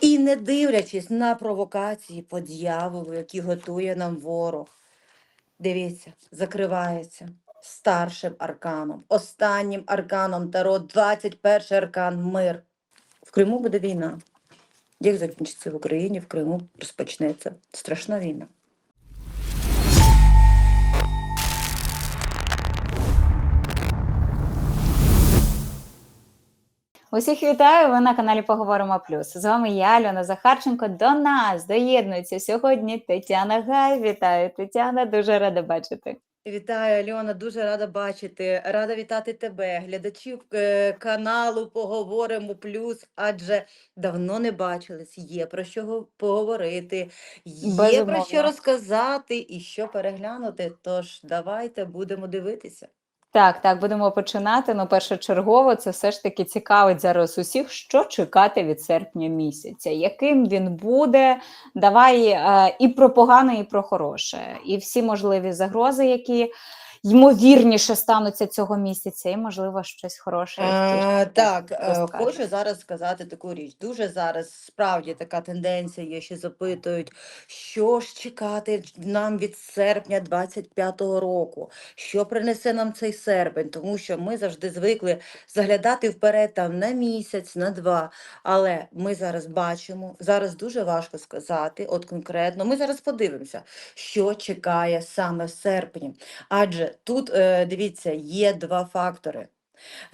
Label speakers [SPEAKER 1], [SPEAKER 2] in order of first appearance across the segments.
[SPEAKER 1] І не дивлячись на провокації по дьяволу, які готує нам ворог, дивіться, закривається старшим арканом, останнім арканом Таро, 21 аркан мир. В Криму буде війна. Як закінчиться в Україні, в Криму розпочнеться страшна війна.
[SPEAKER 2] Усіх вітаю! Ви на каналі Поговоримо Плюс. З вами я, Альона Захарченко. До нас доєднується сьогодні Тетяна Гай. Вітаю, Тетяна, дуже рада бачити.
[SPEAKER 1] Вітаю, Альона, дуже рада бачити. Рада вітати тебе, глядачів е, каналу Поговоримо Плюс, адже давно не бачились, є про що поговорити, є про що розказати і що переглянути. Тож давайте будемо дивитися.
[SPEAKER 2] Так, так, будемо починати. Ну, першочергово, це все ж таки цікавить зараз усіх, що чекати від серпня місяця, яким він буде. Давай е, і про погане, і про хороше, і всі можливі загрози, які ймовірніше стануться цього місяця, і можливо щось хороше.
[SPEAKER 1] А, так, е, хочу зараз сказати таку річ. Дуже зараз справді така тенденція є, що запитують, що ж чекати нам від серпня 25-го року, що принесе нам цей серпень, тому що ми завжди звикли заглядати вперед там на місяць, на два. Але ми зараз бачимо, зараз дуже важко сказати, от конкретно, ми зараз подивимося, що чекає саме в серпні. Адже тут, е, дивіться, є два фактори.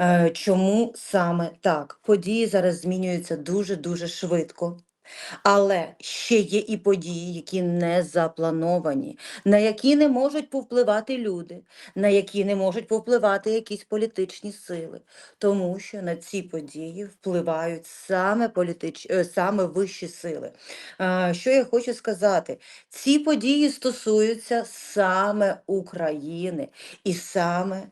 [SPEAKER 1] Е, Чому саме так? Події зараз змінюються дуже-дуже швидко. Але ще є і події, які не заплановані, на які не можуть повпливати люди, на які не можуть повпливати якісь політичні сили, тому що на ці події впливають саме політич... е, саме вищі сили. Що я хочу сказати? Ці події стосуються саме України і саме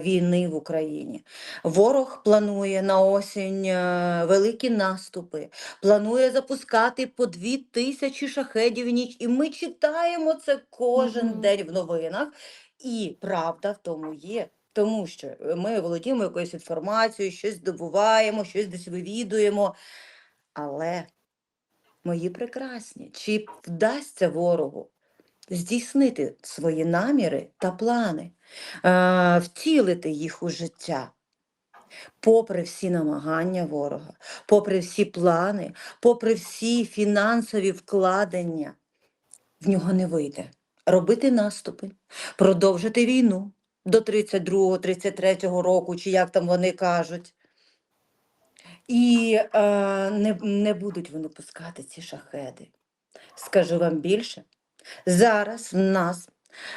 [SPEAKER 1] війни в Україні. Ворог планує на осінь е, великі наступи, планує запускати по дві тисячі шахедів в ніч. І ми читаємо це кожен
[SPEAKER 2] Мгм.
[SPEAKER 1] день в новинах. І правда в тому є. Тому що е, ми володіємо якоюсь інформацією, щось здобуваємо, щось десь вивідуємо. Але, мої прекрасні, чи вдасться ворогу здійснити свої наміри та плани, е, втілити їх у життя? Попри всі намагання ворога, попри всі плани, попри всі фінансові вкладення, в нього не вийде робити наступи, продовжити війну до 32-33 року, чи як там вони кажуть. І е, не, не будуть вони пускати ці шахеди. Скажу вам більше, зараз в нас,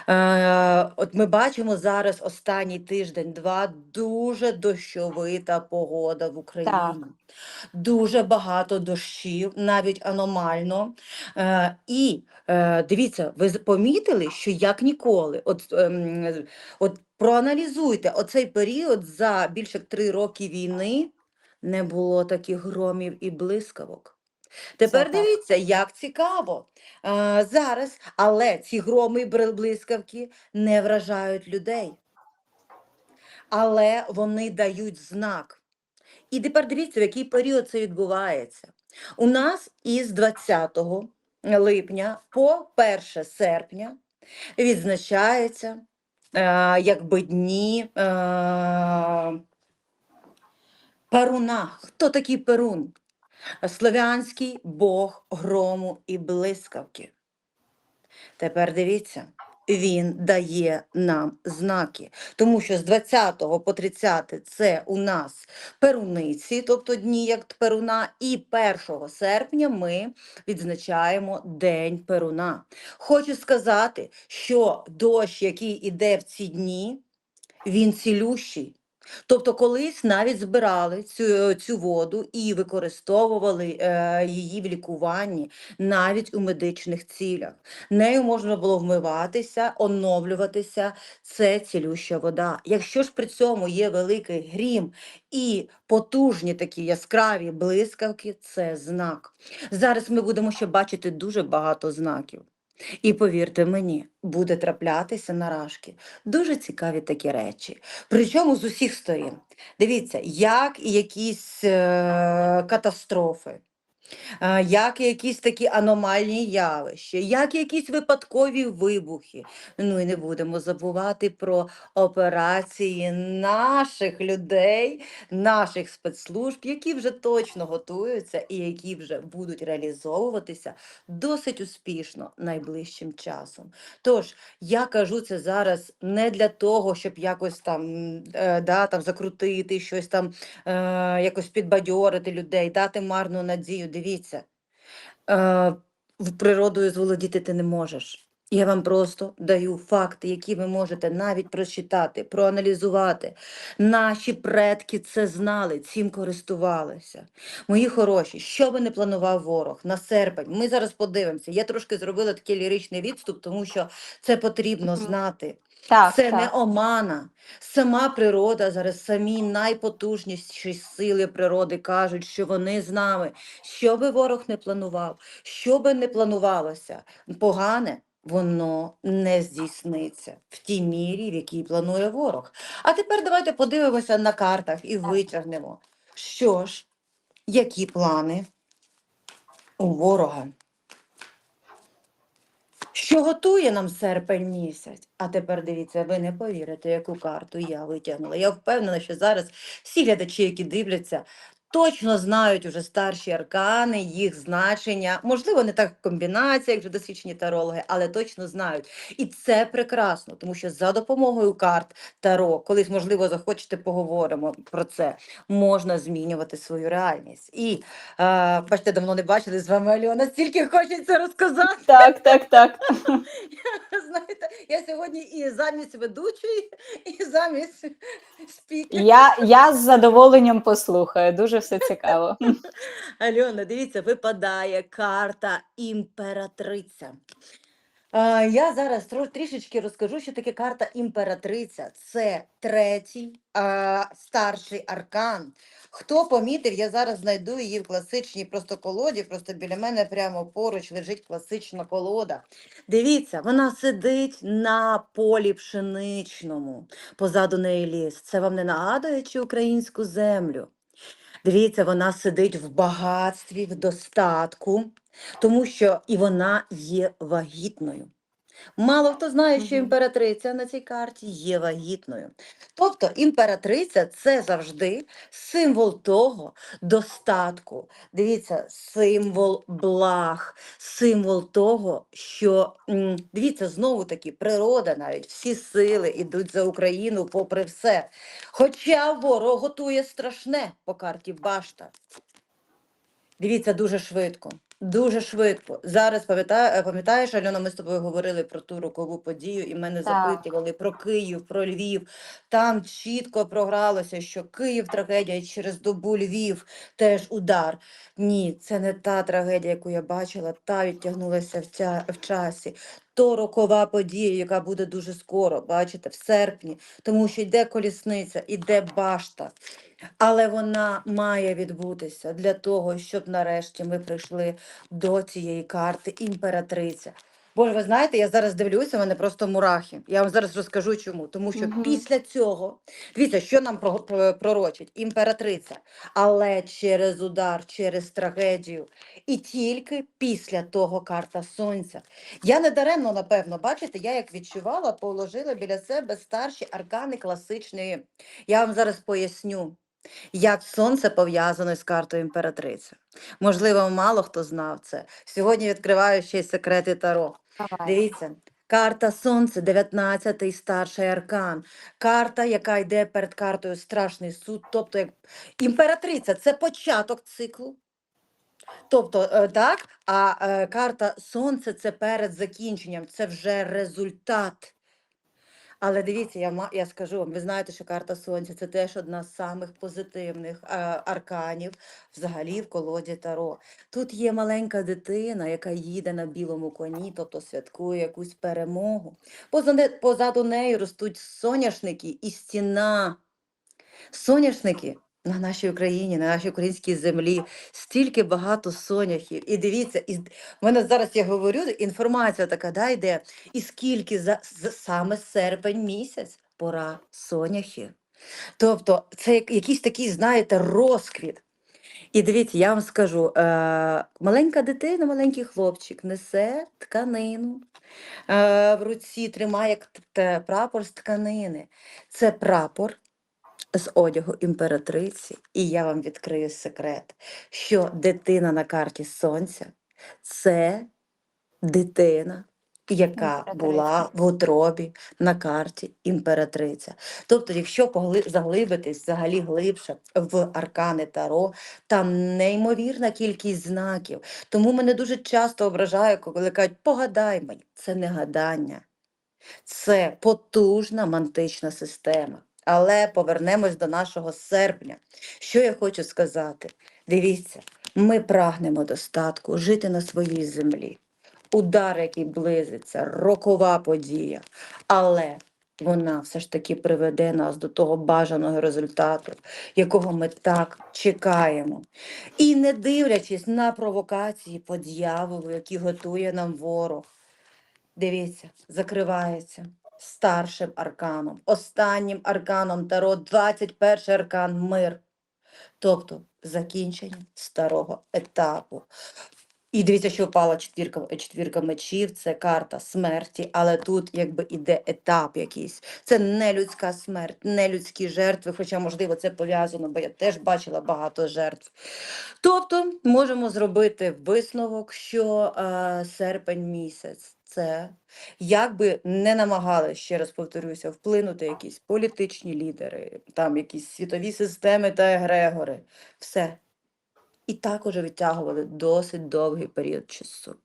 [SPEAKER 1] е, от ми бачимо зараз останній тиждень-два дуже дощовита погода в Україні. Дуже багато дощів, навіть аномально. Е, і е, дивіться, ви помітили, що як ніколи, от, ем, от проаналізуйте оцей період за більше три роки війни не було таких громів і блискавок. Тепер дивіться, як цікаво. Е, зараз, але ці громи і блискавки не вражають людей. Але вони дають знак. І тепер дивіться, в який період це відбувається. У нас із 20 липня по 1 серпня відзначається е, якби дні е, Перуна. Хто такий Перун? Слов'янський бог грому і блискавки. Тепер дивіться, він дає нам знаки, тому що з 20 по 30 це у нас перуниці, тобто дні як перуна, і 1 серпня ми відзначаємо День Перуна. Хочу сказати, що дощ, який іде в ці дні, він цілющий. Тобто колись навіть збирали цю, цю воду і використовували е, її в лікуванні, навіть у медичних цілях. Нею можна було вмиватися, оновлюватися. Це цілюща вода. Якщо ж при цьому є великий грім і потужні такі яскраві блискавки, це знак. Зараз ми будемо ще бачити дуже багато знаків. І повірте мені, буде траплятися наражки. Дуже цікаві такі речі. Причому з усіх сторін. Дивіться, як і якісь е, катастрофи, як якісь такі аномальні явища, як якісь випадкові вибухи. Ну і не будемо забувати про операції наших людей, наших спецслужб, які вже точно готуються і які вже будуть реалізовуватися досить успішно найближчим часом. Тож я кажу це зараз не для того, щоб якось там, е, да, там закрутити щось там, е, якось підбадьорити людей, дати марну надію. Дивіться, е, в природою зволодіти ти не можеш. Я вам просто даю факти, які ви можете навіть прочитати, проаналізувати. Наші предки це знали, цим користувалися. Мої хороші, що би не планував ворог на серпень, ми зараз подивимося. Я трошки зробила такий ліричний відступ, тому що це потрібно знати.
[SPEAKER 2] Так,
[SPEAKER 1] Це
[SPEAKER 2] так.
[SPEAKER 1] не омана. Сама природа, зараз самі найпотужніші сили природи кажуть, що вони з нами. Що би ворог не планував, що би не планувалося, погане. Воно не здійсниться в тій мірі, в якій планує ворог. А тепер давайте подивимося на картах і витягнемо, що ж, які плани у ворога. Що готує нам серпень місяць? А тепер дивіться, ви не повірите, яку карту я витягнула. Я впевнена, що зараз всі глядачі, які дивляться, точно знають уже старші аркани, їх значення. Можливо, не так в комбінації, як вже досвідчені тарологи, але точно знають. І це прекрасно, тому що за допомогою карт Таро, колись, можливо, захочете, поговоримо про це, можна змінювати свою реальність. І е, бачите, давно не бачили з вами Альона, стільки хочеться розказати.
[SPEAKER 2] Так, так, так.
[SPEAKER 1] Знаєте, я сьогодні і замість ведучої, і замість спікера.
[SPEAKER 2] Я, я з задоволенням послухаю. Дуже все цікаво.
[SPEAKER 1] Альона, дивіться, випадає карта імператриця. Я зараз трішечки розкажу, що таке карта імператриця. Це третій старший аркан. Хто помітив, я зараз знайду її в класичній просто колоді, просто біля мене прямо поруч лежить класична колода. Дивіться, вона сидить на полі пшеничному, позаду неї ліс. Це вам не нагадує чи українську землю? Дивіться, вона сидить в багатстві, в достатку, тому що і вона є вагітною. Мало хто знає, що імператриця на цій карті є вагітною. Тобто імператриця це завжди символ того достатку. Дивіться, символ благ, символ того, що дивіться, знову таки, природа навіть всі сили йдуть за Україну попри все. Хоча ворог готує страшне по карті Башта. Дивіться, дуже швидко. Дуже швидко. Зараз пам'ятаю, пам'ятаєш, Альона, ми з тобою говорили про ту рокову подію, і мене
[SPEAKER 2] Так.
[SPEAKER 1] запитували про Київ, про Львів. Там чітко програлося, що Київ трагедія через добу Львів теж удар. Ні, це не та трагедія, яку я бачила, та відтягнулася в, ця, в часі. То рокова подія, яка буде дуже скоро, бачите, в серпні, тому що йде колісниця, іде башта. Але вона має відбутися для того, щоб нарешті ми прийшли до цієї карти імператриця. Боже, ви знаєте, я зараз дивлюся, в мене просто мурахи. Я вам зараз розкажу чому. Тому що
[SPEAKER 2] Мгм.
[SPEAKER 1] після цього, дивіться, що нам про- про- пророчить імператриця, але через удар, через трагедію. І тільки після того карта сонця. Я не даремно, напевно, бачите, я як відчувала, положила біля себе старші аркани класичної. Я вам зараз поясню. Як сонце пов'язане з картою імператриця. Можливо, мало хто знав це. Сьогодні відкриваю ще й секрети Таро. Дивіться, карта Сонце, 19-й старший аркан. Карта, яка йде перед картою Страшний суд. Тобто, як імператриця це початок циклу. Тобто, е, так, а е, карта Сонце це перед закінченням, це вже результат. Але дивіться, я, я скажу вам, ви знаєте, що карта Сонця це теж одна з самих позитивних арканів взагалі в колоді Таро. Тут є маленька дитина, яка їде на білому коні, тобто святкує якусь перемогу. Позаду неї ростуть соняшники і стіна. Соняшники на нашій Україні, на нашій українській землі, стільки багато соняхів. І дивіться, і в мене зараз я говорю, інформація така да, йде, і скільки за з- саме серпень місяць пора соняхів. Тобто це якийсь такий, знаєте, розквіт. І дивіться, я вам скажу, е, маленька дитина, маленький хлопчик несе тканину, е, в руці тримає прапор з тканини. Це прапор з одягу імператриці. І я вам відкрию секрет, що дитина на карті сонця це дитина, яка була в утробі на карті імператриця. Тобто, якщо погли- заглибитись взагалі глибше в аркани Таро, там неймовірна кількість знаків. Тому мене дуже часто ображає, коли кажуть, погадай мені. Це не гадання, це потужна мантична система. Але повернемось до нашого серпня. Що я хочу сказати? Дивіться, ми прагнемо достатку, жити на своїй землі. Удар, який близиться, рокова подія. Але вона все ж таки приведе нас до того бажаного результату, якого ми так чекаємо. І не дивлячись на провокації по дьяволу, які готує нам ворог. Дивіться, закривається старшим арканом, останнім арканом Таро, 21 аркан мир. Тобто закінчення старого етапу. І дивіться, що впала четвірка, четвірка мечів, це карта смерті, але тут якби іде етап якийсь. Це не людська смерть, не людські жертви, хоча, можливо, це пов'язано, бо я теж бачила багато жертв. Тобто можемо зробити висновок, що е, серпень місяць це як би не намагались, ще раз повторюся, вплинути якісь політичні лідери, там якісь світові системи та егрегори. Все. І так уже відтягували досить довгий період часу.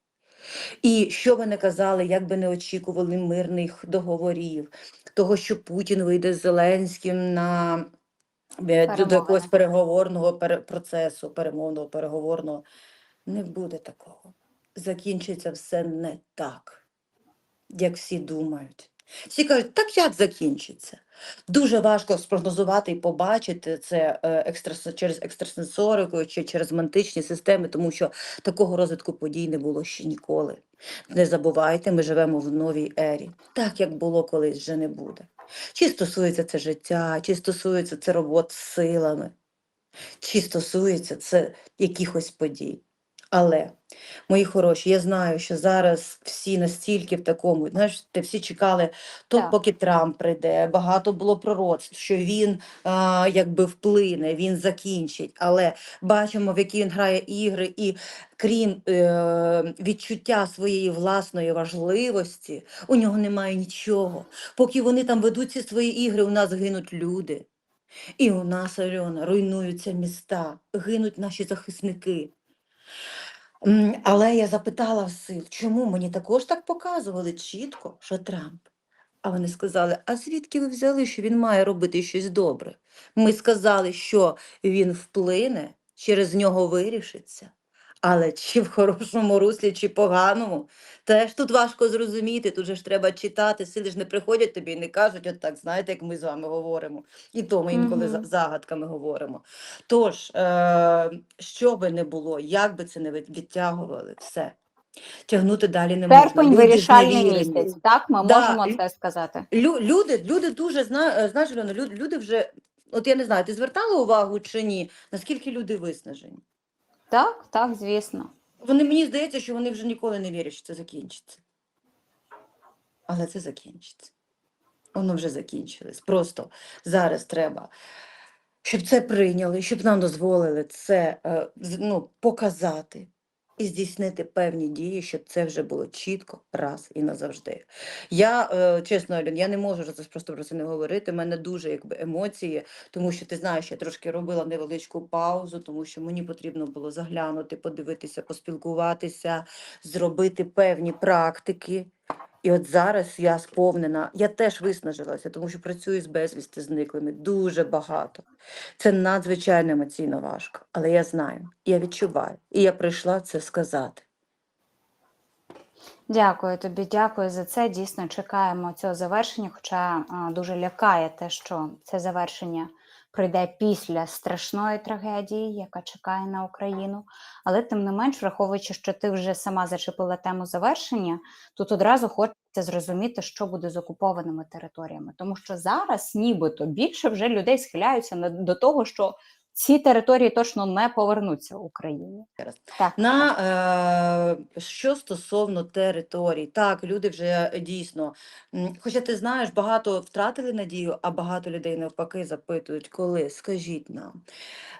[SPEAKER 1] І що би не казали, як би не очікували мирних договорів, того, що Путін вийде з Зеленським на е, до, якогось переговорного пере- процесу, перемовного переговорного, не буде такого. Закінчиться все не так, як всі думають. Всі кажуть, так як закінчиться? Дуже важко спрогнозувати і побачити це е, екстрас... через екстрасенсорику чи через мантичні системи, тому що такого розвитку подій не було ще ніколи. Не забувайте, ми живемо в новій ері. Так, як було колись, вже не буде. Чи стосується це життя, чи стосується це робот з силами, чи стосується це якихось подій. Але, мої хороші, я знаю, що зараз всі настільки в такому, знаєш, те всі чекали, то
[SPEAKER 2] Так.
[SPEAKER 1] поки Трамп прийде, багато було пророцтв, що він а, якби вплине, він закінчить. Але бачимо, в які він грає ігри, і крім е, відчуття своєї власної важливості, у нього немає нічого. Поки вони там ведуть ці свої ігри, у нас гинуть люди. І у нас, Альона, руйнуються міста, гинуть наші захисники. Але я запитала в сил, чому мені також так показували чітко, що Трамп. А вони сказали: а звідки ви взяли, що він має робити щось добре? Ми сказали, що він вплине, через нього вирішиться. Але чи в хорошому руслі, чи поганому, теж тут важко зрозуміти. Тут же ж треба читати, сили ж не приходять тобі і не кажуть, от так, знаєте, як ми з вами говоримо. І то ми інколи за-
[SPEAKER 2] Мгм.
[SPEAKER 1] загадками говоримо. Тож, е, що би не було, як би це не відтягували, все. Тягнути далі не можна.
[SPEAKER 2] Серпень
[SPEAKER 1] Люди
[SPEAKER 2] вирішальний місяць. Так, ми
[SPEAKER 1] Да,
[SPEAKER 2] можемо це сказати.
[SPEAKER 1] Лю, люди, люди дуже зна, е, знаєш, люди, люди вже, от я не знаю, ти звертала увагу чи ні, наскільки люди виснажені?
[SPEAKER 2] Так, так, звісно.
[SPEAKER 1] Вони мені здається, що вони вже ніколи не вірять, що це закінчиться. Але це закінчиться. Воно вже закінчилось. Просто зараз треба, щоб це прийняли, щоб нам дозволили це е, ну, показати і здійснити певні дії, щоб це вже було чітко раз і назавжди. Я, е, чесно, Альон, я не можу зараз просто про це не говорити. У мене дуже якби емоції, тому що ти знаєш, я трошки робила невеличку паузу, тому що мені потрібно було заглянути, подивитися, поспілкуватися, зробити певні практики. І от зараз я сповнена, я теж виснажилася, тому що працюю з безвісти зниклими дуже багато. Це надзвичайно емоційно важко, але я знаю, я відчуваю, і я прийшла це сказати.
[SPEAKER 2] Дякую тобі, дякую за це. Дійсно чекаємо цього завершення. Хоча а, дуже лякає те, що це завершення прийде після страшної трагедії, яка чекає на Україну. Але тим не менш, враховуючи, що ти вже сама зачепила тему завершення, тут одразу хочеться зрозуміти, що буде з окупованими територіями, тому що зараз, нібито, більше вже людей схиляються до того, що ці території точно не повернуться Україні. Так,
[SPEAKER 1] На е, що стосовно територій, так, люди вже дійсно, хоча ти знаєш, багато втратили надію, а багато людей навпаки запитують, коли, скажіть нам.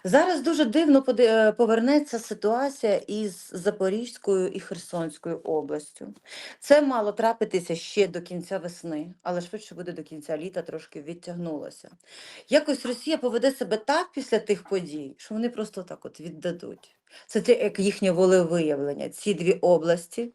[SPEAKER 1] Зараз дуже дивно е, повернеться ситуація із Запорізькою і Херсонською областю. Це мало трапитися ще до кінця весни, але швидше буде до кінця літа, трошки відтягнулося. Якось Росія поведе себе так після тих подій, що вони просто так от віддадуть. Це те, як їхнє волевиявлення. Ці дві області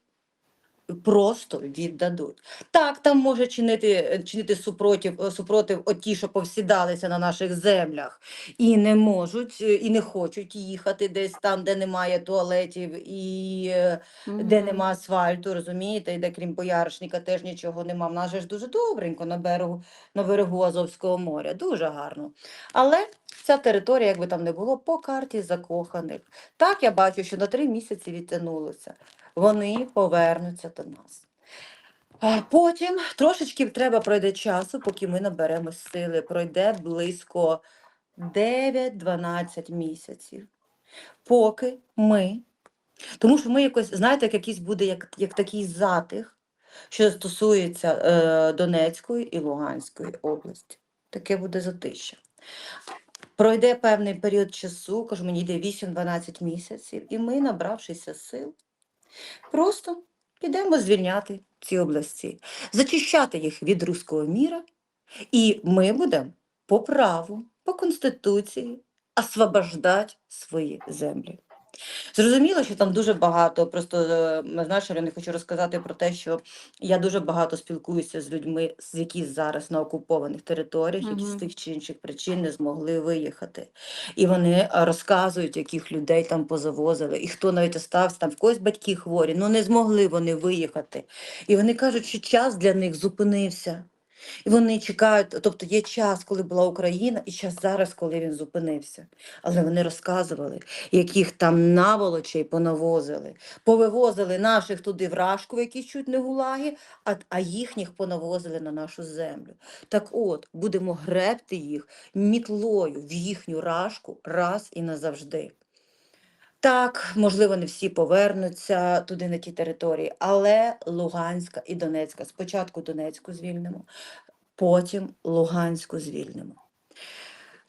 [SPEAKER 1] просто віддадуть. Так, там може чинити, чинити супротив, е, супротив оті, що повсідалися на наших землях, і не можуть, е, і не хочуть їхати десь там, де немає туалетів і е, де нема асфальту, розумієте, і де крім бояришника теж нічого нема. В нас же ж дуже добренько на берегу, на берегу Азовського моря, дуже гарно. Але ця територія, якби там не було, по карті закоханих. Так я бачу, що на три місяці відтягнулося. Вони повернуться до нас. Потім трошечки треба пройде часу, поки ми наберемо сили. Пройде близько 9-12 місяців. Поки ми тому що ми якось, знаєте, як якийсь буде як, як такий затих, що стосується е, Донецької і Луганської області. Таке буде затища. Пройде певний період часу, кажу, мені йде 8-12 місяців, і ми, набравшися сил, просто підемо звільняти ці області, зачищати їх від руського міра, і ми будемо по праву, по Конституції освобождати свої землі. Зрозуміло, що там дуже багато. Просто е, знаєш, я не хочу розказати про те, що я дуже багато спілкуюся з людьми, з які зараз на окупованих територіях, які з тих чи інших причин не змогли виїхати. І вони е, розказують, яких людей там позавозили, і хто навіть остався там в когось батьки хворі, ну не змогли вони виїхати. І вони кажуть, що час для них зупинився. І вони чекають, тобто є час, коли була Україна, і час зараз, коли він зупинився. Але вони розказували, яких там наволочей понавозили. Повивозили наших туди в Рашку, які чуть не гулаги, а, а їхніх понавозили на нашу землю. Так от, будемо гребти їх мітлою в їхню рашку раз і назавжди. Так, можливо, не всі повернуться туди на ті території, але Луганська і Донецька. Спочатку Донецьку звільнимо, потім Луганську звільнимо.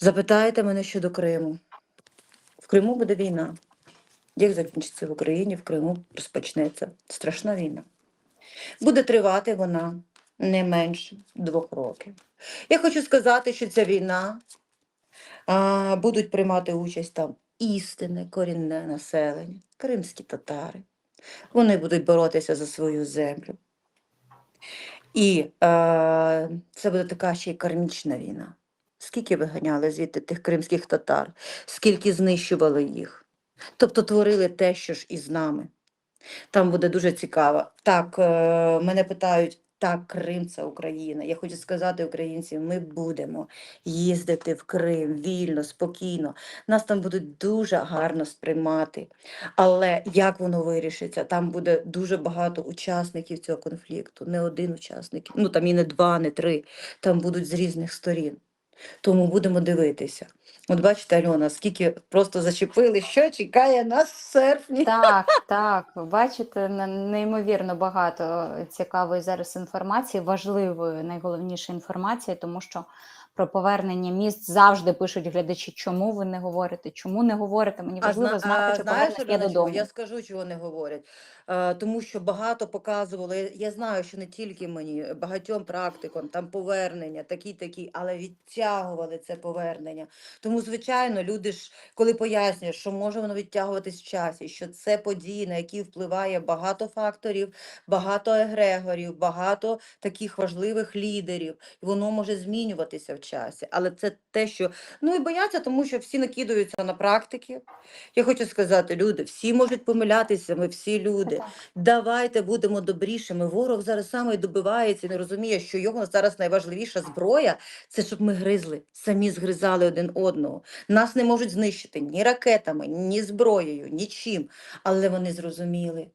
[SPEAKER 1] Запитаєте мене щодо Криму. В Криму буде війна. Як закінчиться в Україні, в Криму розпочнеться страшна війна. Буде тривати вона не менше двох років. Я хочу сказати, що ця війна а, будуть приймати участь там істинне корінне населення, кримські татари. Вони будуть боротися за свою землю. І е, це буде така ще й кармічна війна. Скільки виганяли звідти тих кримських татар, скільки знищували їх. Тобто творили те, що ж із нами. Там буде дуже цікаво. Так, е, мене питають, так, Крим це Україна. Я хочу сказати українцям, ми будемо їздити в Крим вільно, спокійно. Нас там будуть дуже гарно сприймати. Але як воно вирішиться? Там буде дуже багато учасників цього конфлікту, не один учасник, ну там і не два, не три. Там будуть з різних сторін. Тому будемо дивитися. От бачите, Альона, скільки просто зачепили, що чекає нас в серпні.
[SPEAKER 2] Так, так. Бачите, неймовірно багато цікавої зараз інформації, важливої, найголовніше інформації, тому що про повернення міст завжди пишуть глядачі, чому ви не говорите, чому не говорите. Мені важливо
[SPEAKER 1] зна-
[SPEAKER 2] знати,
[SPEAKER 1] а
[SPEAKER 2] чи
[SPEAKER 1] знаєш,
[SPEAKER 2] я додому.
[SPEAKER 1] я скажу, чого не говорять. Е, тому що багато показували. Я, я знаю, що не тільки мені, багатьом практикам, там повернення, такі, такі, але відтягували це повернення. Тому, звичайно, люди ж, коли пояснюють, що може воно відтягуватись в часі, що це події, на які впливає багато факторів, багато егрегорів, багато таких важливих лідерів, і воно може змінюватися в часі. Але це те, що ну і бояться, тому що всі накидаються на практики. Я хочу сказати, люди, всі можуть помилятися, ми всі люди. Давайте будемо добрішими. Ворог зараз саме добивається не розуміє, що його зараз найважливіша зброя це щоб ми гризли, самі згризали один одного. Нас не можуть знищити ні ракетами, ні зброєю, нічим. Але вони зрозуміли.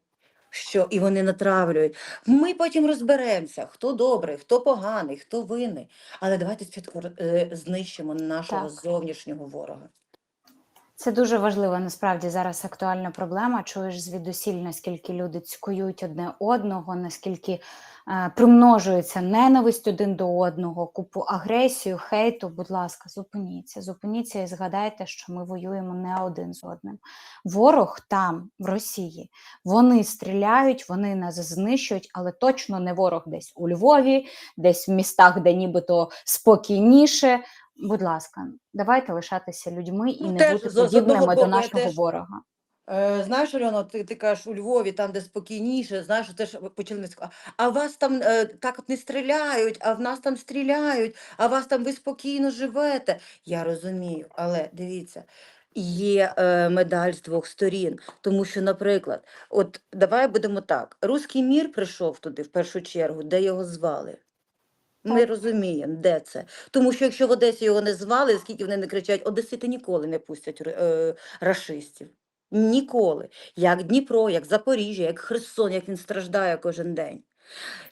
[SPEAKER 1] Що і вони натравлюють. Ми потім розберемося, хто добрий, хто поганий, хто винний. Але давайте спочатку е, знищимо нашого
[SPEAKER 2] Так.
[SPEAKER 1] зовнішнього ворога.
[SPEAKER 2] Це дуже важлива насправді зараз актуальна проблема. Чуєш звідусіль, наскільки люди цькують одне одного, наскільки е, примножується ненависть один до одного, купу агресію, хейту. Будь ласка, зупиніться, зупиніться і згадайте, що ми воюємо не один з одним. Ворог там, в Росії, вони стріляють, вони нас знищують, але точно не ворог десь у Львові, десь в містах, де нібито спокійніше. Будь ласка, давайте лишатися людьми і
[SPEAKER 1] Ну,
[SPEAKER 2] не
[SPEAKER 1] теж
[SPEAKER 2] бути
[SPEAKER 1] з-
[SPEAKER 2] подібними до нашого
[SPEAKER 1] теж-
[SPEAKER 2] ворога.
[SPEAKER 1] Е, знаєш, Альона, ти, ти кажеш у Львові, там, де спокійніше, знаєш, це ж почали а вас там е, так от не стріляють, а в нас там стріляють, а вас там ви спокійно живете. Я розумію, але дивіться, є е, медаль з двох сторін. Тому що, наприклад, от давай будемо так: Руський мір прийшов туди в першу чергу, де його звали. Ми розуміємо, де це. Тому що якщо в Одесі його не звали, скільки вони не кричать, одесити ніколи не пустять е, рашистів. Ніколи. Як Дніпро, як Запоріжжя, як Херсон, як він страждає кожен день.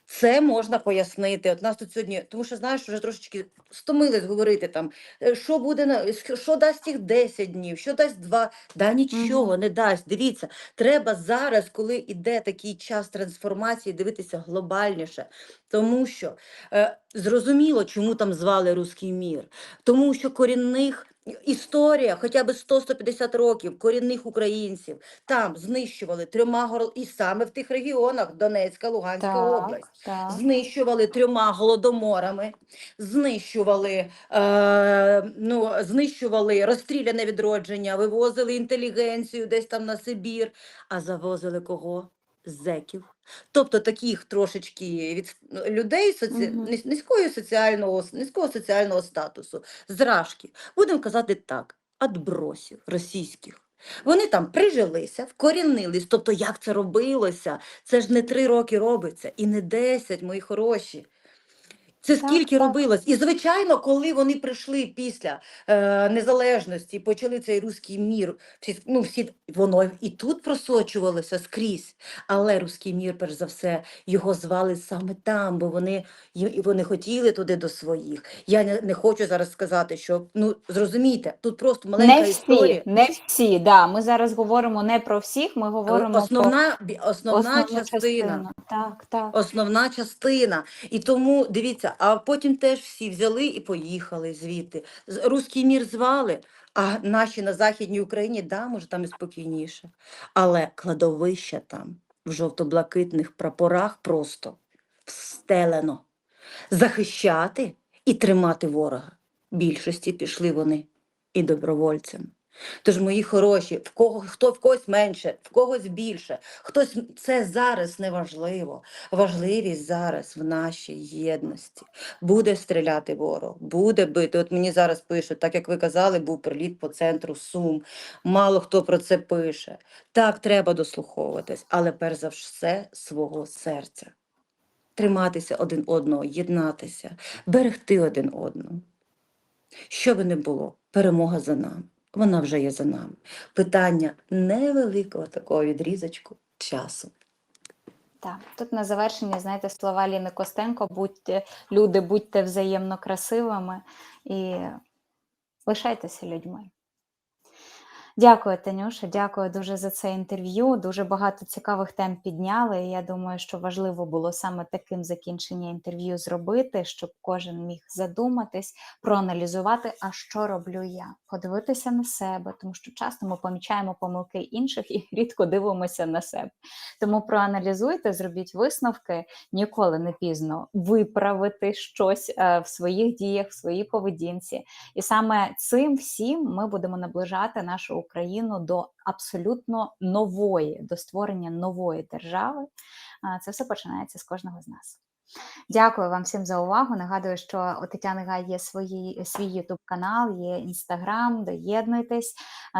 [SPEAKER 1] Це можна пояснити. От нас тут сьогодні, тому що знаєш, вже трошечки стомились говорити там, е, що буде на що дасть їх 10 днів, що дасть 2, да нічого не дасть. Дивіться, треба зараз, коли іде такий час трансформації, дивитися глобальніше. Тому що е, зрозуміло, чому там звали Руський мір. Тому що корінних історія, хоча б 100-150 років корінних українців там знищували трьома горол, і саме в тих регіонах Донецька, Луганська область.
[SPEAKER 2] так.
[SPEAKER 1] Знищували трьома голодоморами, знищували, е, ну, знищували розстріляне відродження, вивозили інтелігенцію десь там на Сибір, а завозили кого? Зеків. Тобто таких трошечки від ну, людей соці... Низької соціального, низького соціального статусу, зражки. Будемо казати так, адбросів російських. Вони там прижилися, вкорінились. Тобто, як це робилося? Це ж не три роки робиться, і не десять, мої хороші. Це
[SPEAKER 2] Так,
[SPEAKER 1] скільки
[SPEAKER 2] так.
[SPEAKER 1] робилось. І, звичайно, коли вони прийшли після е, незалежності, почали цей руський мір, всі, ну, всі, воно і тут просочувалося скрізь. Але руський мір, перш за все, його звали саме там, бо вони, і вони хотіли туди до своїх. Я не, не хочу зараз сказати, що ну зрозумійте, тут просто маленька
[SPEAKER 2] Не всі,
[SPEAKER 1] історія.
[SPEAKER 2] не всі. Да. Ми зараз говоримо не про всіх, ми говоримо
[SPEAKER 1] Основна,
[SPEAKER 2] про
[SPEAKER 1] основна
[SPEAKER 2] основну
[SPEAKER 1] частина.
[SPEAKER 2] Так, так.
[SPEAKER 1] Основна частина. І тому дивіться, а потім теж всі взяли і поїхали звідти. Руський мір звали, а наші на Західній Україні, да, може, там і спокійніше. Але кладовище там в жовто-блакитних прапорах просто встелено. Захищати і тримати ворога. Більшості пішли вони і добровольцям. Тож, мої хороші, в кого хто в когось менше, в когось більше, хтось це зараз не важливо. Важливість зараз в нашій єдності. Буде стріляти ворог, буде бити. От мені зараз пишуть, так як ви казали, був приліт по центру Сум. Мало хто про це пише. Так, треба дослуховуватись, але перш за все свого серця. Триматися один одного, єднатися, берегти один одного. Що би не було, перемога за нами. Вона вже є за нами. Питання невеликого такого відрізочку часу.
[SPEAKER 2] Так, тут на завершення, знаєте, слова Ліни Костенко: будьте люди, будьте взаємно красивими і лишайтеся людьми. Дякую, Танюша, дякую дуже за це інтерв'ю. Дуже багато цікавих тем підняли. і Я думаю, що важливо було саме таким закінчення інтерв'ю зробити, щоб кожен міг задуматись, проаналізувати, а що роблю я, подивитися на себе, тому що часто ми помічаємо помилки інших і рідко дивимося на себе. Тому проаналізуйте, зробіть висновки, ніколи не пізно виправити щось е, в своїх діях, в своїй поведінці. І саме цим всім ми будемо наближати нашу Україну до абсолютно нової, до створення нової держави. Це все починається з кожного з нас. Дякую вам всім за увагу. Нагадую, що у Тетяни Гай є свої, свій Ютуб канал, є інстаграм. Доєднуйтесь,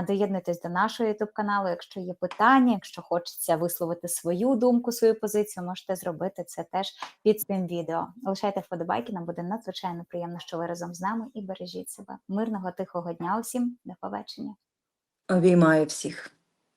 [SPEAKER 2] доєднуйтесь до нашого Ютуб каналу. Якщо є питання, якщо хочеться висловити свою думку, свою позицію, можете зробити це теж під цим відео. Лишайте вподобайки, нам буде надзвичайно приємно, що ви разом з нами і бережіть себе. Мирного тихого дня усім, до побачення.
[SPEAKER 1] Обіймаю всіх.